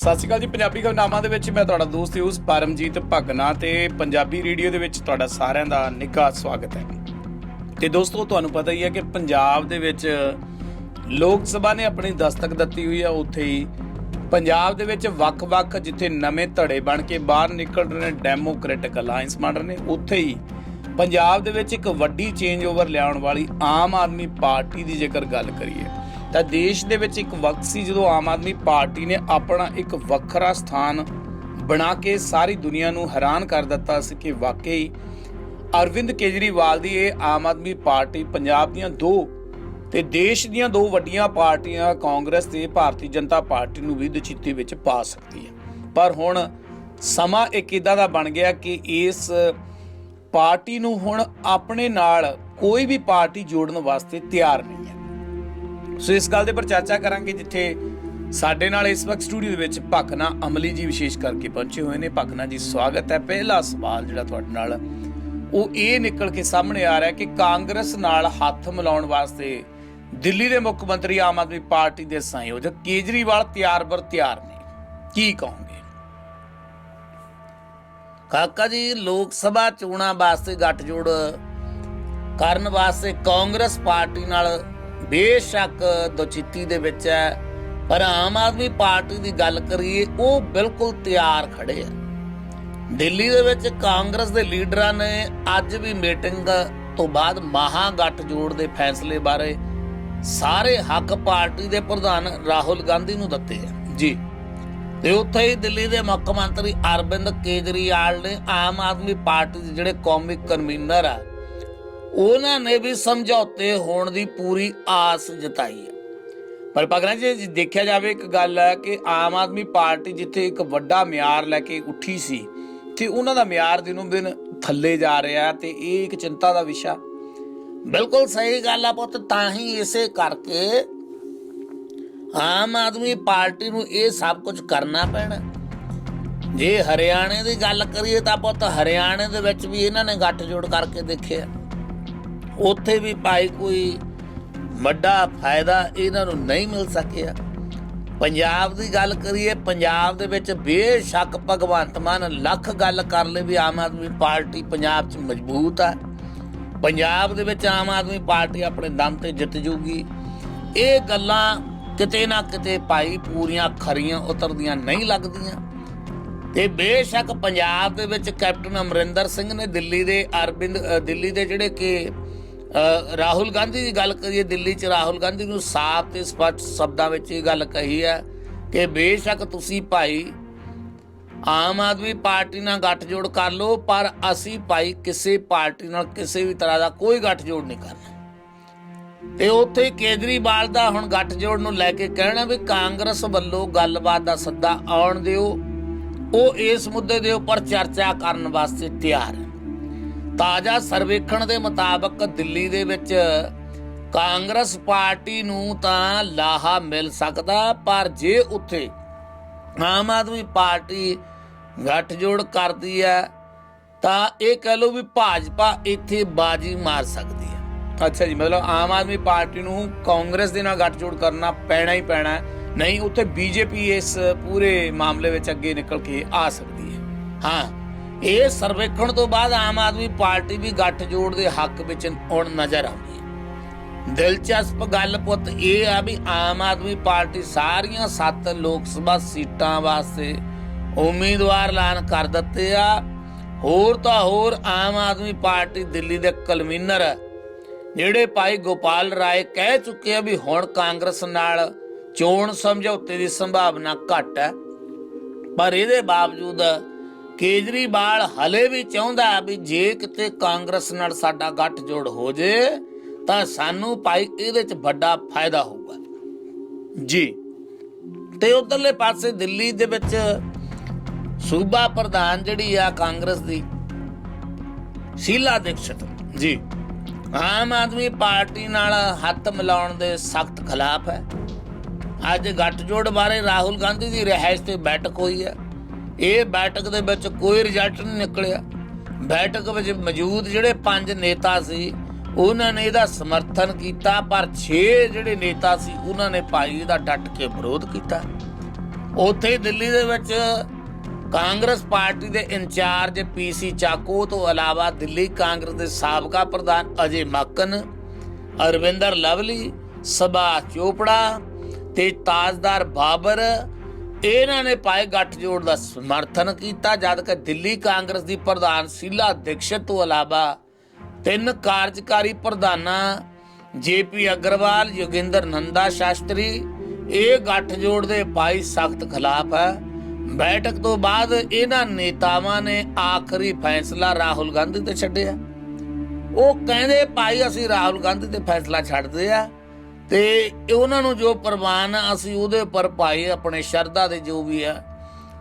ਸਤਿ ਸ਼੍ਰੀ ਅਕਾਲ ਜੀ, ਪੰਜਾਬੀ ਖਬਰਨਾਮਾ ਦੇ ਵਿੱਚ ਮੈਂ ਤੁਹਾਡਾ ਦੋਸਤ ਯੂਸ ਪਰਮਜੀਤ ਭਗਨਾ ਤੇ ਪੰਜਾਬੀ ਰੇਡੀਓ ਦੇ ਵਿੱਚ ਤੁਹਾਡਾ ਸਾਰਿਆਂ ਦਾ ਨਿੱਘਾ ਸਵਾਗਤ ਹੈ। ਤੇ ਦੋਸਤੋ, ਤੁਹਾਨੂੰ ਪਤਾ ਹੀ ਹੈ ਕਿ ਪੰਜਾਬ ਦੇ ਵਿੱਚ ਲੋਕ ਸਭਾ ਨੇ ਆਪਣੀ ਦਸਤਕ ਦਿੱਤੀ ਹੋਈ ਹੈ ਉੱਥੇ ਹੀ। ਪੰਜਾਬ ਦੇ ਵਿੱਚ ਵੱਖ-ਵੱਖ ਜਿੱਥੇ ਨਵੇਂ ਧੜੇ ਬਣ ਕੇ ਬਾਹਰ ਨਿਕਲ ਰਹੇ ਨੇ ਡੈਮੋਕ੍ਰੈਟਿਕ ਅਲਾਈਅੰਸ ਬਣ ਰਹੇ ਨੇ, ਉੱਥੇ ਹੀ ਪੰਜਾਬ ਦੇ ਵਿੱਚ ਇੱਕ ਵੱਡੀ ਚੇਂਜ ਓਵਰ ਲਿਆਉਣ ਵਾਲੀ ਆਮ ਆਦਮੀ ਪਾਰਟੀ ਦੀ ਜੇਕਰ ਗੱਲ ਕਰੀਏ ਤਾਂ ਦੇਸ਼ ਦੇ ਵਿੱਚ ਇੱਕ ਵਕਤ ਸੀ ਜਦੋਂ ਆਮ ਆਦਮੀ ਪਾਰਟੀ ਨੇ ਆਪਣਾ ਇੱਕ ਵੱਖਰਾ ਸਥਾਨ ਬਣਾ ਕੇ ਸਾਰੀ ਦੁਨੀਆ ਨੂੰ ਹੈਰਾਨ ਕਰ ਦਿੱਤਾ ਸੀ ਕਿ ਵਾਕਈ ਅਰਵਿੰਦ ਕੇਜਰੀਵਾਲ ਦੀ ਇਹ ਆਮ ਆਦਮੀ ਪਾਰਟੀ ਪੰਜਾਬ ਦੀਆਂ ਦੋ ਤੇ ਦੇਸ਼ ਦੀਆਂ ਦੋ ਵੱਡੀਆਂ ਪਾਰਟੀਆਂ ਕਾਂਗਰਸ ਤੇ ਭਾਰਤੀ ਜਨਤਾ ਪਾਰਟੀ ਨੂੰ ਵੀ ਦਚਿੱਤੀ ਵਿੱਚ ਪਾ ਸਕਦੀ ਹੈ। ਪਰ ਹੁਣ ਸਮਾਂ ਇੱਕ ਇਦਾਂ ਦਾ ਬਣ ਗਿਆ ਕਿ ਇਸ ਪਾਰਟੀ ਨੂੰ ਹੁਣ ਆਪਣੇ ਨਾਲ ਕੋਈ ਵੀ ਪਾਰਟੀ ਜੋੜਨ ਵਾਸਤੇ ਤਿਆਰ ਨਹੀਂ ਹੈ। ਸੋ ਇਸ ਗੱਲ ਦੇ ਪਰ ਚਰਚਾ ਕਰਾਂਗੇ ਜਿੱਥੇ ਸਾਡੇ ਨਾਲ ਇਸ ਵਕਤ ਸਟੂਡੀਓ ਦੇ ਵਿੱਚ ਭਕਨਾ ਅਮਲੀ ਜੀ ਵਿਸ਼ੇਸ਼ ਕਰਕੇ ਪਹੁੰਚੇ ਹੋਏ ਨੇ। ਭਕਨਾ ਜੀ, ਸਵਾਗਤ ਹੈ। ਪਹਿਲਾ ਸਵਾਲ ਜਿਹੜਾ ਤੁਹਾਡੇ ਨਾਲ, ਉਹ ਇਹ ਨਿਕਲ ਕੇ ਸਾਹਮਣੇ ਆ ਰਿਹਾ ਕਿ ਕਾਂਗਰਸ ਨਾਲ ਹੱਥ ਮਿਲਾਉਣ ਵਾਸਤੇ ਦਿੱਲੀ ਦੇ ਮੁੱਖ ਮੰਤਰੀ ਆਮ ਆਦਮੀ ਪਾਰਟੀ ਦੇ ਸੰਯੋਜਕ ਕੇਜਰੀਵਾਲ ਤਿਆਰ ਬਰ ਤਿਆਰ ਨੇ। ਕੀ ਕਹੋਗੇ? ਕਾਕਾ ਜੀ, ਲੋਕ ਸਭਾ ਚੋਣਾਂ ਵਾਸਤੇ ਗੱਠਜੋੜ ਕਰਨ ਵਾਸਤੇ ਕਾਂਗਰਸ ਪਾਰਟੀ ਨਾਲ ਬੇਸ਼ੱਕ ਦੁਚਿੱਤੀ ਦੇ ਵਿੱਚ ਹੈ, ਪਰ ਆਮ ਆਦਮੀ ਪਾਰਟੀ ਦੀ ਗੱਲ ਕਰੀਏ, ਉਹ ਬਿਲਕੁਲ ਤਿਆਰ ਖੜੇ ਆ। ਦਿੱਲੀ ਦੇ ਵਿੱਚ ਕਾਂਗਰਸ ਦੇ ਲੀਡਰਾਂ ਨੇ ਅੱਜ ਵੀ ਮੀਟਿੰਗ ਤੋਂ ਬਾਅਦ ਮਹਾ ਗੱਠਜੋੜ ਦੇ ਫੈਸਲੇ ਬਾਰੇ ਸਾਰੇ ਹੱਕ ਪਾਰਟੀ ਦੇ ਪ੍ਰਧਾਨ ਰਾਹੁਲ ਗਾਂਧੀ ਨੂੰ ਦਿੱਤੇ ਆ। ਜੀ। ਤੇ ਉੱਥੇ ਹੀ ਦਿੱਲੀ ਦੇ ਮੁੱਖ ਮੰਤਰੀ ਅਰਵਿੰਦ ਕੇਜਰੀਵਾਲ ਨੇ ਆਮ ਆਦਮੀ ਪਾਰਟੀ ਦੇ ਜਿਹੜੇ ਕੌਮੀ ਕਨਵੀਨਰ ਆ ਉਹਨਾਂ ਨੇ ਵੀ ਸਮਝੌਤੇ ਹੋਣ ਦੀ ਪੂਰੀ ਆਸ ਜਤਾਈ ਹੈ। ਪਰ ਪਗਨਾ ਜੇ ਦੇਖਿਆ ਜਾਵੇ ਇੱਕ ਗੱਲ ਹੈ ਕਿ ਆਮ ਆਦਮੀ ਪਾਰਟੀ ਜਿੱਥੇ ਇੱਕ ਵੱਡਾ ਮਿਆਰ ਲੈ ਕੇ ਉੱਠੀ ਸੀ, ਤੇ ਉਹਨਾਂ ਦਾ ਮਿਆਰ ਦਿਨੋਂ ਦਿਨ ਥੱਲੇ ਜਾ ਰਿਹਾ ਤੇ ਇਹ ਇੱਕ ਚਿੰਤਾ ਦਾ ਵਿਸ਼ਾ। ਬਿਲਕੁਲ ਸਹੀ ਗੱਲ ਆ ਪੁੱਤ, ਤਾਂ ਹੀ ਇਸੇ ਕਰਕੇ ਆਮ ਆਦਮੀ ਪਾਰਟੀ ਨੂੰ ਇਹ ਸਭ ਕੁਝ ਕਰਨਾ ਪੈਣਾ। ਜੇ ਹਰਿਆਣੇ ਦੀ ਗੱਲ ਕਰੀਏ ਤਾਂ ਪੁੱਤ, ਹਰਿਆਣੇ ਦੇ ਵਿੱਚ ਵੀ ਇਹਨਾਂ ਨੇ ਗੱਠਜੋੜ ਕਰਕੇ ਦੇਖਿਆ। ਉੱਥੇ ਵੀ ਭਾਈ ਕੋਈ ਵੱਡਾ ਫਾਇਦਾ ਇਹਨਾਂ ਨੂੰ ਨਹੀਂ ਮਿਲ ਸਕਿਆ। ਪੰਜਾਬ ਦੀ ਗੱਲ ਕਰੀਏ, ਪੰਜਾਬ ਦੇ ਵਿੱਚ ਬੇਸ਼ੱਕ ਭਗਵੰਤ ਮਾਨ ਲੱਖ ਗੱਲ ਕਰ ਲੇ ਵੀ ਆਮ ਆਦਮੀ ਪਾਰਟੀ ਪੰਜਾਬ 'ਚ ਮਜ਼ਬੂਤ ਹੈ ਪੰਜਾਬ ਦੇ ਵਿੱਚ ਆਮ ਆਦਮੀ ਪਾਰਟੀ ਆਪਣੇ ਦਮ ਤੇ ਜਿੱਤ ਜੂਗੀ। ਇਹ ਗੱਲਾਂ ਕਿਤੇ ਨਾ ਕਿਤੇ ਭਾਈ ਪੂਰੀਆਂ ਖਰੀਆਂ ਉਤਰਦੀਆਂ ਨਹੀਂ ਲੱਗਦੀਆਂ। ਤੇ ਬੇਸ਼ੱਕ ਪੰਜਾਬ ਦੇ ਵਿੱਚ ਕੈਪਟਨ ਅਮਰਿੰਦਰ ਸਿੰਘ ਨੇ ਦਿੱਲੀ ਦੇ ਅਰਬਿੰਦ ਦਿੱਲੀ ਦੇ ਜਿਹੜੇ ਕਿ ਰਾਹੁਲ ਗਾਂਧੀ ਦੀ ਗੱਲ ਕਰੀਏ ਦਿੱਲੀ 'ਚ, ਰਾਹੁਲ ਗਾਂਧੀ ਨੂੰ ਸਾਫ਼ ਤੇ ਸਪਸ਼ਟ ਸ਼ਬਦਾਂ ਵਿੱਚ ਇਹ ਗੱਲ ਕਹੀ ਹੈ ਕਿ ਬੇਸ਼ੱਕ ਤੁਸੀਂ ਭਾਈ ਆਮ ਆਦਮੀ ਪਾਰਟੀ ਨਾਲ ਗੱਠਜੋੜ ਕਰ ਲਓ, ਪਰ ਅਸੀਂ ਭਾਈ ਕਿਸੇ ਪਾਰਟੀ ਨਾਲ ਕਿਸੇ ਵੀ ਤਰ੍ਹਾਂ ਦਾ ਕੋਈ ਗੱਠਜੋੜ ਨਹੀਂ ਕਰਨਾ। ਤੇ ਉੱਥੇ ਕੇਜਰੀਵਾਲ ਦਾ ਹੁਣ ਗੱਠਜੋੜ ਨੂੰ ਲੈ ਕੇ ਕਹਿਣਾ ਵੀ ਕਾਂਗਰਸ ਵੱਲੋਂ ਗੱਲਬਾਤ ਦਾ ਸੱਦਾ ਆਉਣ ਦਿਓ, ਉਹ ਇਸ ਮੁੱਦੇ ਦੇ ਉੱਪਰ ਚਰਚਾ ਕਰਨ ਵਾਸਤੇ ਤਿਆਰ ਹੈ। ਤਾਜ਼ਾ ਸਰਵੇਖਣ ਦੇ ਮੁਤਾਬਕ ਦਿੱਲੀ ਦੇ ਵਿੱਚ ਕਾਂਗਰਸ ਪਾਰਟੀ ਨੂੰ ਤਾਂ ਲਾਹਾ ਮਿਲ ਸਕਦਾ, ਪਰ ਜੇ ਉੱਥੇ ਆਮ ਆਦਮੀ ਪਾਰਟੀ ਗੱਠਜੋੜ ਕਰਦੀ ਹੈ, ਤਾਂ ਇਹ ਕਹਿ ਲਓ ਵੀ ਭਾਜਪਾ ਇੱਥੇ ਬਾਜੀ ਮਾਰ ਸਕਦੀ ਹੈ। ਅੱਛਾ ਜੀ, ਮਤਲਬ ਆਮ ਆਦਮੀ ਪਾਰਟੀ ਨੂੰ ਕਾਂਗਰਸ ਦੇ ਨਾਲ ਗੱਠਜੋੜ ਕਰਨਾ ਪੈਣਾ ਹੀ ਪੈਣਾ ਹੈ। ਨਹੀਂ, ਉੱਥੇ ਬੀਜੇਪੀ ਇਸ ਪੂਰੇ ਮਾਮਲੇ ਵਿੱਚ ਅੱਗੇ ਨਿਕਲ ਕੇ ਆ ਸਕਦੀ ਹੈ। ਹਾਂ ਇਹ ਸਰਵੇਖਣ ਤੋਂ ਬਾਅਦ ਆਮ ਆਦਮੀ ਪਾਰਟੀ ਵੀ ਗੱਠਜੋੜ ਦੇ ਹੱਕ ਵਿੱਚ ਹੁਣ ਨਜ਼ਰ ਆਉਂਦੀ ਹੈ। ਦਿਲਚਸਪ ਗੱਲ ਪੁੱਤ ਇਹ ਆ ਵੀ ਆਮ ਆਦਮੀ ਪਾਰਟੀ ਸਾਰੀਆਂ 7 ਲੋਕ ਸਭਾ ਸੀਟਾਂ ਵਾਸਤੇ ਉਮੀਦਵਾਰ ਐਲਾਨ ਕਰ ਦਿੱਤੇ ਆ। ਹੋਰ ਤਾਂ ਹੋਰ ਆਮ ਆਦਮੀ ਪਾਰਟੀ ਦਿੱਲੀ ਦੇ ਕਨਵੀਨਰ ਜਿਹੜੇ ਭਾਈ ਗੋਪਾਲ ਰਾਏ ਕਹਿ ਚੁੱਕੇ ਆ ਵੀ ਹੁਣ ਕਾਂਗਰਸ ਨਾਲ ਚੋਣ ਸਮਝੌਤੇ ਦੀ ਸੰਭਾਵਨਾ ਘੱਟ ਹੈ। ਪਰ ਇਹਦੇ ਬਾਵਜੂਦ ਕੇਜਰੀਵਾਲ ਹਲੇ ਵੀ ਚਾਹੁੰਦਾ ਵੀ ਜੇ ਕਿਤੇ ਕਾਂਗਰਸ ਨਾਲ ਸਾਡਾ ਗੱਠਜੋੜ ਹੋ ਜੇ ਤਾਂ ਸਾਨੂੰ ਭਾਈ ਇਹਦੇ ਚ ਵੱਡਾ ਫਾਇਦਾ ਹੋਊਗਾ। ਜੀ। ਤੇ ਉਧਰਲੇ ਪਾਸੇ ਦਿੱਲੀ ਦੇ ਵਿੱਚ ਸੂਬਾ ਪ੍ਰਧਾਨ ਜਿਹੜੀ ਆ ਕਾਂਗਰਸ ਦੀ ਸ਼ੀਲਾ ਦੀਕਸ਼ਿਤ। ਜੀ। ਆਮ ਆਦਮੀ ਪਾਰਟੀ ਨਾਲ ਹੱਥ ਮਿਲਾਉਣ ਦੇ ਸਖਤ ਖਿਲਾਫ ਹੈ। ਅੱਜ ਗੱਠਜੋੜ ਬਾਰੇ ਰਾਹੁਲ ਗਾਂਧੀ ਦੀ ਰਿਹਾਇਸ਼ ਤੇ ਬੈਠਕ ਹੋਈ ਹੈ। ਇਹ ਬੈਠਕ ਦੇ ਵਿੱਚ ਕੋਈ ਰਿਜ਼ਲਟ ਨਹੀਂ ਨਿਕਲਿਆ। ਬੈਠਕ ਵਿੱਚ ਮੌਜੂਦ ਜਿਹੜੇ ਪੰਜ ਨੇਤਾ ਸੀ, ਉਹਨਾਂ ਨੇ ਇਹਦਾ ਸਮਰਥਨ ਕੀਤਾ, ਪਰ 6 ਜਿਹੜੇ ਨੇਤਾ ਸੀ, ਉਹਨਾਂ ਨੇ ਭਾਈ ਇਹਦਾ ਡਟ ਕੇ ਵਿਰੋਧ ਕੀਤਾ। ਉੱਥੇ ਦਿੱਲੀ ਦੇ ਵਿੱਚ ਕਾਂਗਰਸ ਪਾਰਟੀ ਦੇ ਇੰਚਾਰਜ ਪੀਸੀ ਚਾਕੋ ਤੋਂ ਇਲਾਵਾ ਦਿੱਲੀ ਕਾਂਗਰਸ ਦੇ ਸਾਬਕਾ ਪ੍ਰਧਾਨ ਅਜੇ ਮੱਕਨ, ਅਰਵਿੰਦਰ ਲਵਲੀ, ਸੁਭਾਸ਼ ਚੋਪੜਾ ਤੇ ਤਾਜਦਾਰ ਬਾਬਰ ਇਹਨਾਂ ਨੇ ਪਾਏ ਗੱਠਜੋੜ ਦਾ ਸਮਰਥਨ ਕੀਤਾ, ਜਦ ਕਿ ਦਿੱਲੀ ਕਾਂਗਰਸ ਦੀ ਪ੍ਰਧਾਨ ਸ਼ੀਲਾ ਦੀਕਸ਼ਿਤ ਤੋਂ ਇਲਾਵਾ ਤਿੰਨ ਕਾਰਜਕਾਰੀ ਪ੍ਰਧਾਨਾਂ, ਜੇਪੀ ਅਗਰਵਾਲ ਯੋਗਿੰਦਰ ਨੰਦਾ ਸ਼ਾਸਤਰੀ, ਇਹ ਗੱਠਜੋੜ ਦੇ ਪਾਈ ਸਖਤ ਖਿਲਾਫ ਹੈ। ਬੈਠਕ ਤੋਂ ਬਾਅਦ ਇਹਨਾਂ ਨੇਤਾਵਾਂ ਨੇ ਆਖਰੀ ਫੈਸਲਾ ਰਾਹੁਲ ਗਾਂਧੀ ਤੇ ਛੱਡਿਆ। ਉਹ ਕਹਿੰਦੇ, ਭਾਈ, ਅਸੀਂ ਰਾਹੁਲ ਗਾਂਧੀ ਤੇ ਫੈਸਲਾ ਛੱਡਦੇ ਆ। ਤੇ ਉਹਨਾਂ ਨੂੰ ਜੋ ਪ੍ਰਵਾਨ ਅਸੀਂ ਉਹਦੇ ਉੱਪਰ ਭਾਈ ਆਪਣੇ ਸ਼ਰਧਾ ਦੇ ਜੋ ਵੀ ਆ,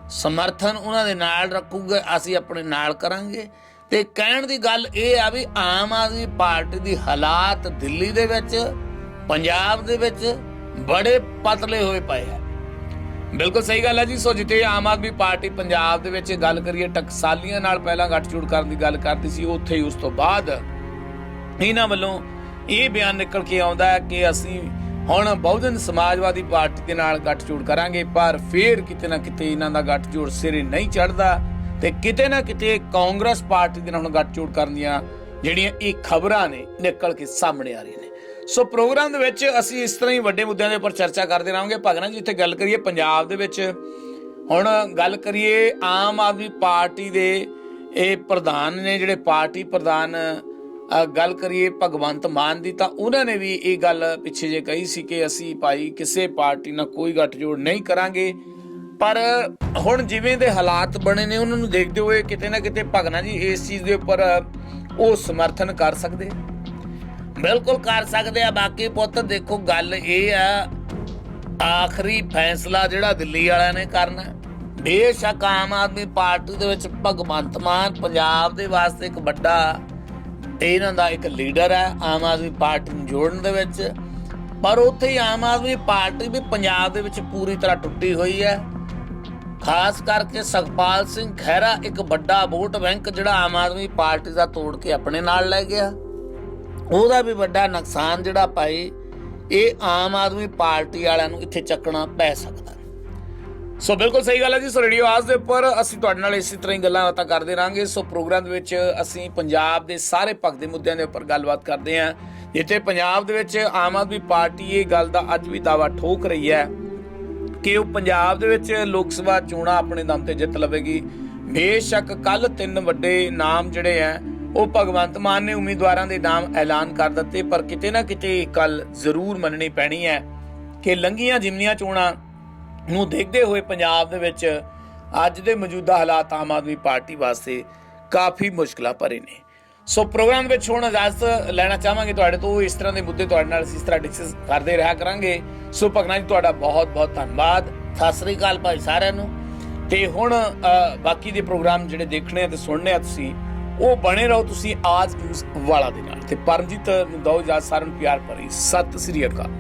ਸਮਰਥਨ ਉਹਨਾਂ ਦੇ ਨਾਲ ਰੱਖੂਗੇ, ਅਸੀਂ ਆਪਣੇ ਨਾਲ ਕਰਾਂਗੇ। ਤੇ ਕਹਿਣ ਦੀ ਗੱਲ ਇਹ ਆ ਵੀ ਆਮ ਆਦਮੀ ਪਾਰਟੀ ਦੀ ਹਾਲਾਤ ਦਿੱਲੀ ਦੇ ਵਿੱਚ, ਪੰਜਾਬ ਦੇ ਵਿੱਚ ਬੜੇ ਪਤਲੇ ਹੋਏ ਪਏ ਆ। ਬਿਲਕੁਲ ਸਹੀ ਗੱਲ ਹੈ ਜੀ। ਸੋ ਜਿੱਥੇ ਆਮ ਆਦਮੀ ਪਾਰਟੀ ਪੰਜਾਬ ਦੇ ਵਿੱਚ ਗੱਲ ਕਰੀਏ, ਟਕਸਾਲੀਆਂ ਨਾਲ ਪਹਿਲਾਂ ਗੱਠਜੋੜ ਕਰਨ ਦੀ ਗੱਲ ਕਰਦੀ ਸੀ, ਉੱਥੇ ਹੀ ਉਸ ਤੋਂ ਬਾਅਦ ਇਹਨਾਂ ਵੱਲੋਂ ਇਹ ਬਿਆਨ ਨਿਕਲ ਕੇ ਆਉਂਦਾ ਹੈ ਕਿ ਅਸੀਂ ਹੁਣ ਬਹੁਜਨ ਸਮਾਜਵਾਦੀ ਪਾਰਟੀ ਦੇ ਨਾਲ ਗੱਠਜੋੜ ਕਰਾਂਗੇ, ਪਰ ਫੇਰ ਕਿਤੇ ਨਾ ਕਿਤੇ ਇਹਨਾਂ ਦਾ ਗੱਠਜੋੜ ਸਿਰੇ ਨਹੀਂ ਚੜਦਾ ਤੇ ਕਿਤੇ ਨਾ ਕਿਤੇ ਕਾਂਗਰਸ ਪਾਰਟੀ ਦੇ ਨਾਲ ਹੁਣ ਗੱਠਜੋੜ ਕਰਨ ਦੀਆਂ ਜਿਹੜੀਆਂ ਇਹ ਖਬਰਾਂ ਨੇ, ਨਿਕਲ ਕੇ ਸਾਹਮਣੇ ਆ ਰਹੀਆਂ ਨੇ। ਸੋ ਪ੍ਰੋਗਰਾਮ ਦੇ ਵਿੱਚ ਅਸੀਂ ਇਸ ਤਰ੍ਹਾਂ ਹੀ ਵੱਡੇ ਮੁੱਦਿਆਂ ਦੇ ਉੱਪਰ ਚਰਚਾ ਕਰਦੇ ਰਹਾਂਗੇ। ਭਗਨਾ ਜੀ, ਇੱਥੇ ਗੱਲ ਕਰੀਏ ਪੰਜਾਬ ਦੇ ਵਿੱਚ। ਹੁਣ ਗੱਲ ਕਰੀਏ ਆਮ ਆਦਮੀ ਪਾਰਟੀ ਦੇ ਇਹ ਪ੍ਰਧਾਨ ਨੇ, ਜਿਹੜੇ ਪਾਰਟੀ ਪ੍ਰਧਾਨ ਗੱਲ ਕਰੀਏ ਭਗਵੰਤ ਮਾਨ ਦੀ, ਤਾਂ ਉਹਨਾਂ ਨੇ ਵੀ ਇਹ ਗੱਲ ਪਿੱਛੇ ਜੇ ਕਹੀ ਸੀ ਕਿ ਅਸੀਂ ਭਾਈ ਕਿਸੇ ਪਾਰਟੀ ਨਾਲ ਕੋਈ ਗੱਠਜੋੜ ਨਹੀਂ ਕਰਾਂਗੇ। ਪਰ ਹੁਣ ਜਿਵੇਂ ਦੇ ਹਾਲਾਤ ਬਣੇ ਨੇ, ਉਹਨਾਂ ਨੂੰ ਦੇਖਦੇ ਹੋਏ ਕਿਤੇ ਨਾ ਕਿਤੇ ਭਗਨਾ ਜੀ ਇਸ ਚੀਜ਼ ਦੇ ਉੱਪਰ ਉਹ ਸਮਰਥਨ ਕਰ ਸਕਦੇ ਬਿਲਕੁਲ ਕਰ ਸਕਦੇ ਆ। ਬਾਕੀ ਪੁੱਤ ਦੇਖੋ, ਗੱਲ ਇਹ ਆ, ਆਖਰੀ ਫੈਸਲਾ ਜਿਹੜਾ ਦਿੱਲੀ ਵਾਲਿਆਂ ਨੇ ਕਰਨਾ। ਬੇਸ਼ੱਕ ਆਮ ਆਦਮੀ ਪਾਰਟੀ ਦੇ ਵਿੱਚ ਭਗਵੰਤ ਮਾਨ ਪੰਜਾਬ ਦੇ ਵਾਸਤੇ ਇੱਕ ਵੱਡਾ ਇਹਨਾਂ ਦਾ ਇੱਕ ਲੀਡਰ ਹੈ, ਆਮ ਆਦਮੀ ਪਾਰਟੀ ਨੂੰ ਜੋੜਨ ਦੇ ਵਿੱਚ। ਪਰ ਉੱਥੇ ਹੀ ਆਮ ਆਦਮੀ ਪਾਰਟੀ ਵੀ ਪੰਜਾਬ ਦੇ ਵਿੱਚ ਪੂਰੀ ਤਰ੍ਹਾਂ ਟੁੱਟੀ ਹੋਈ ਹੈ। ਖਾਸ ਕਰਕੇ ਸੁਖਪਾਲ ਸਿੰਘ ਖਹਿਰਾ ਇੱਕ ਵੱਡਾ ਵੋਟ ਬੈਂਕ ਜਿਹੜਾ ਆਮ ਆਦਮੀ ਪਾਰਟੀ ਦਾ ਤੋੜ ਕੇ ਆਪਣੇ ਨਾਲ ਲੈ ਗਿਆ। ਉਹਦਾ ਵੀ ਵੱਡਾ ਨੁਕਸਾਨ ਜਿਹੜਾ ਭਾਈ, ਇਹ ਆਮ ਆਦਮੀ ਪਾਰਟੀ ਵਾਲਿਆਂ ਨੂੰ ਇੱਥੇ ਚੱਕਣਾ ਪੈ ਸਕਦਾ। ਸੋ ਬਿਲਕੁਲ ਸਹੀ ਗੱਲ ਹੈ ਜੀ। ਸੋ ਰੇਡੀਓ ਆਵਾਜ਼ ਦੇ ਉੱਪਰ ਅਸੀਂ ਤੁਹਾਡੇ ਨਾਲ ਇਸੇ ਤਰ੍ਹਾਂ ਹੀ ਗੱਲਾਂ ਬਾਤਾਂ ਕਰਦੇ ਰਾਂਗੇ ਸੋ ਪ੍ਰੋਗਰਾਮ ਦੇ ਵਿੱਚ ਅਸੀਂ ਪੰਜਾਬ ਦੇ ਸਾਰੇ ਪੱਖ ਦੇ ਮੁੱਦਿਆਂ ਦੇ ਉੱਪਰ ਗੱਲਬਾਤ ਕਰਦੇ ਹਾਂ। ਜਿੱਥੇ ਪੰਜਾਬ ਦੇ ਵਿੱਚ ਆਮ ਆਦਮੀ ਪਾਰਟੀ ਇਹ ਗੱਲ ਦਾ ਅੱਜ ਵੀ ਦਾਵਾ ਠੋਕ ਰਹੀ ਹੈ ਕਿ ਉਹ ਪੰਜਾਬ ਦੇ ਵਿੱਚ ਲੋਕ ਸਭਾ ਚੋਣਾਂ ਆਪਣੇ ਦਮ ਤੇ ਜਿੱਤ ਲਵੇਗੀ। ਬੇਸ਼ੱਕ ਕੱਲ ਤਿੰਨ ਵੱਡੇ ਨਾਮ ਜਿਹੜੇ ਆ ਉਹ ਭਗਵੰਤ ਮਾਨ ਨੇ ਉਮੀਦਵਾਰਾਂ ਦੇ ਨਾਮ ਐਲਾਨ ਕਰ ਦਿੱਤੇ। ਪਰ ਕਿਤੇ ਨਾ ਕਿਤੇ ਕੱਲ ਜ਼ਰੂਰ ਮੰਨਣੀ ਪੈਣੀ ਹੈ ਕਿ ਲੰਗੀਆਂ ਜਿਮਨੀਆਂ ਚੋਣਾਂ ਨੂੰ ਦੇਖਦੇ ਹੋਏ ਪੰਜਾਬ ਦੇ ਵਿੱਚ ਅੱਜ ਦੇ ਮੌਜੂਦਾ ਹਾਲਾਤ ਆਮ ਆਦਮੀ ਪਾਰਟੀ ਵਾਸਤੇ ਕਾਫੀ ਮੁਸ਼ਕਲਾਂ ਭਰੇ ਨੇ। ਸੋ ਪ੍ਰੋਗਰਾਮ ਵਿੱਚ ਹੁਣ ਇਜਾਜ਼ਤ ਲੈਣਾ ਚਾਹਾਂਗੇ ਤੁਹਾਡੇ ਤੋਂ, ਇਸ ਤਰ੍ਹਾਂ ਦੇ ਮੁੱਦੇ ਤੁਹਾਡੇ ਨਾਲ ਇਸ ਤਰ੍ਹਾਂ ਡਿਸਕਸ ਕਰਦੇ ਰਿਹਾ ਕਰਾਂਗੇ। ਸੋ ਭਗਨਾ ਜੀ, ਤੁਹਾਡਾ ਬਹੁਤ ਬਹੁਤ ਧੰਨਵਾਦ। ਸਤਿ ਸ੍ਰੀ ਅਕਾਲ ਭਾਈ ਸਾਰਿਆਂ ਨੂੰ। ਤੇ ਹੁਣ ਬਾਕੀ ਦੇ ਪ੍ਰੋਗਰਾਮ ਜਿਹੜੇ ਦੇਖਣੇ ਆ ਤੇ ਸੁਣਨੇ ਆ ਤੁਸੀਂ, ਉਹ ਬਣੇ ਰਹੋ ਤੁਸੀਂ ਆਜ ਨਿਊਜ਼ ਵਾਲਾ ਦੇ ਨਾਲ। ਤੇ ਪਰਮਜੀਤ ਨੂੰ ਦੋ ਇਜਾਜ਼ਤ, ਸਾਰਿਆਂ ਨੂੰ ਪਿਆਰ ਭਰੀ ਸਤਿ ਸ੍ਰੀ ਅਕਾਲ।